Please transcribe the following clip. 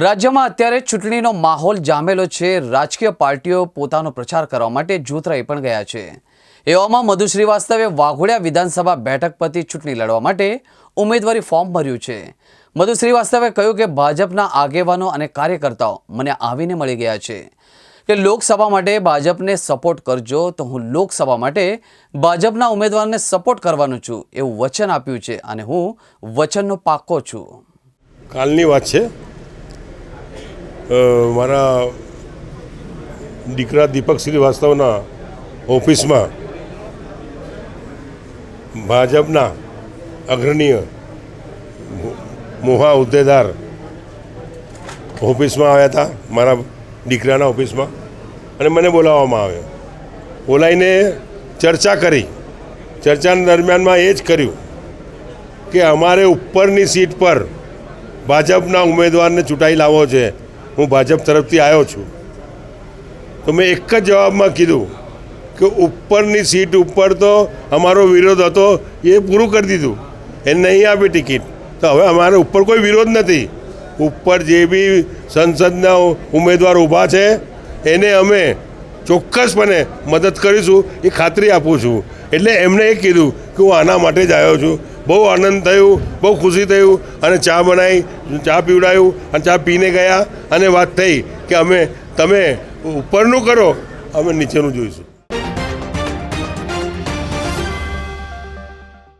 રાજ્યમાં અત્યારે ચૂંટણીનો માહોલ જામેલો છે. રાજકીય પાર્ટીઓ પોતાનો પ્રચાર કરવા માટે જૂથરાઈ પણ ગયા છે. એવામાં મધુ શ્રીવાસ્તવે વાઘોડિયા વિધાનસભા બેઠક પરથી ચૂંટણી લડવા માટે ઉમેદવારી ફોર્મ ભર્યું છે. મધુ શ્રીવાસ્તવે કહ્યું કે ભાજપના આગેવાનો અને કાર્યકર્તાઓ મને આવીને મળી ગયા છે કે લોકસભા માટે ભાજપને સપોર્ટ કરજો તો હું લોકસભા માટે ભાજપના ઉમેદવારને સપોર્ટ કરવાનું છું એવું વચન આપ્યું છે અને હું વચનનો પાક્કો છું. કાલની વાત છે. મારા દીકરા દીપક શ્રીવાસ્તવના ઓફિસમાં ભાજપના અગ્રણીય મોહા હોદ્દેદાર ઓફિસમાં આવ્યા હતા, મારા દીકરાના ઓફિસમાં, અને મને બોલાવવામાં આવ્યો. બોલાવીને ચર્ચા કરી. ચર્ચા દરમિયાનમાં એ જ કર્યું કે અમારે ઉપરની સીટ પર ભાજપના ઉમેદવારને ચૂંટાઈ લાવવો છે. હું ભાજપ તરફથી આવ્યો છું. તો મેં એક જ જવાબમાં કીધું કે ઉપરની સીટ ઉપર તો અમારો વિરોધ હતો, એ પૂરું કરી દીધું. એ નહીં આપી ટિકિટ. તો હવે અમારે ઉપર કોઈ વિરોધ નથી. ઉપર જે બી સંસદના ઉમેદવાર ઊભા છે, એને અમે ચોક્કસપણે મદદ કરીશું, એ ખાતરી આપું છું. એટલે એમણે એ કીધું કે હું આના માટે જ આવ્યો છું. બહુ આનંદ થયું, બહુ ખુશી થયું અને ચા બનાવી ચા પીવડાયું અને ચા પીને ગયા અને વાત થઈ કે અમે, તમે ઉપરનું કરો, અમે નીચેનું જોઈશું.